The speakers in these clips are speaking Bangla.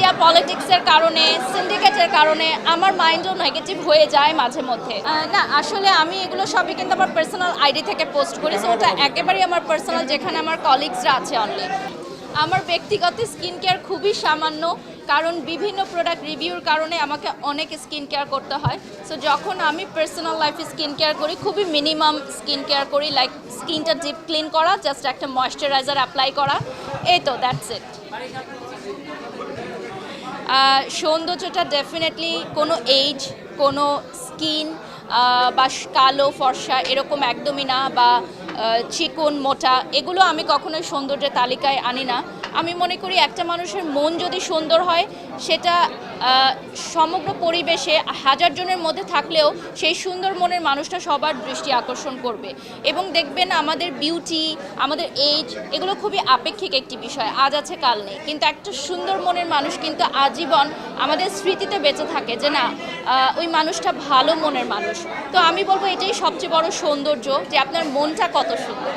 মিডিয়া পলিটিক্সের কারণে, সিন্ডিকেটের কারণে আমার মাইন্ডও নেগেটিভ হয়ে যায় মাঝে মধ্যে। না, আসলে আমি এগুলো সবই কিন্তু আমার পার্সোনাল আইডি থেকে পোস্ট করি সো ওটা একেবারেই আমার পার্সোনাল যেখানে আমার কলিগসরা আছে অনলি আমার ব্যক্তিগত স্কিন কেয়ার খুবই সামান্য, কারণ বিভিন্ন প্রোডাক্ট রিভিউর কারণে আমাকে অনেক স্কিন কেয়ার করতে হয়। সো যখন আমি পার্সোনাল লাইফে স্কিন কেয়ার করি, খুবই মিনিমাম স্কিন কেয়ার করি লাইক স্কিনটা ডিপ ক্লিন করা জাস্ট একটা ময়শ্চারাইজার অ্যাপ্লাই করা, এই তো দ্যাটস ইট সৌন্দর্যটা ডেফিনেটলি কোনো এজ কোনো স্কিন বা কালো, ফর্সা এরকম একদমই না, বা চিকন, মোটা, এগুলো আমি কখনোই সৌন্দর্যের তালিকায় আনি না। আমি মনে করি একটা মানুষের মন যদি সুন্দর হয়, সেটা সমগ্র পরিবেশে হাজার জনের মধ্যে থাকলেও সেই সুন্দর মনের মানুষটা সবার দৃষ্টি আকর্ষণ করবে। এবং দেখবেন আমাদের বিউটি আমাদের এইজ এগুলো খুবই আপেক্ষিক একটি বিষয়, আজ আছে, কাল নেই। কিন্তু একটা সুন্দর মনের মানুষ কিন্তু আজীবন আমাদের স্মৃতিতে বেঁচে থাকে যে না ওই মানুষটা ভালো মনের মানুষ। তো আমি বলব এটাই সবচেয়ে বড় সৌন্দর্য যে আপনার মনটা কত সুন্দর।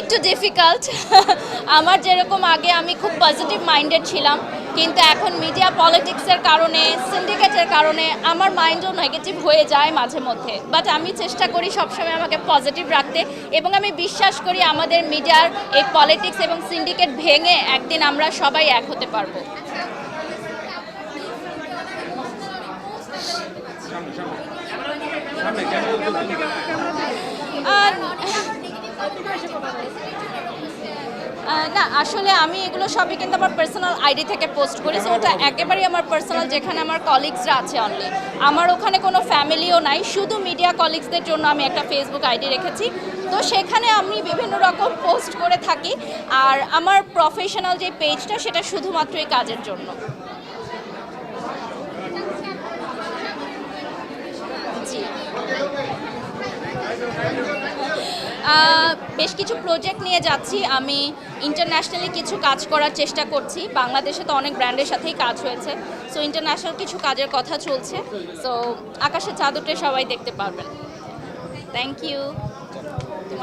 একটু ডিফিকাল্ট আমার যেরকম আগে আমি খুব পজিটিভ মাইন্ডেড ছিলাম কিন্তু এখন মিডিয়া পলিটিক্সের কারণে সিন্ডিকেটের কারণে আমার মাইন্ডও নেগেটিভ হয়ে যায় মাঝে মধ্যে। বাট আমি চেষ্টা করি সবসময় আমাকে পজিটিভ রাখতে এবং আমি বিশ্বাস করি আমাদের মিডিয়ার এই পলিটিক্স এবং সিন্ডিকেট ভেঙে একদিন আমরা সবাই এক হতে পারব। না, আসলে আমি এগুলো সবই কিন্তু আমার পার্সোনাল আইডি থেকে পোস্ট করি সো ওটা একেবারেই আমার পার্সোনাল যেখানে আমার কলিগসরা আছে অনলি আমার ওখানে কোনো ফ্যামিলিও নাই, শুধু মিডিয়া কলিগসদের জন্য আমি একটা ফেসবুক আইডি রেখেছি। তো সেখানে আমি বিভিন্ন রকম পোস্ট করে থাকি, আর আমার প্রফেশনাল যে পেজটা সেটা শুধুমাত্র এই কাজের জন্য। জি। বেশ কিছু প্রজেক্ট নিয়ে যাচ্ছি। আমি ইন্টারন্যাশনালি কিছু কাজ করার চেষ্টা করছি। বাংলাদেশে তো অনেক ব্র্যান্ডের সাথেই কাজ হয়েছে। সো ইন্টারন্যাশনাল কিছু কাজের কথা চলছে। সো আকাশের চাদরটা সবাই দেখতে পারবেন। Thank you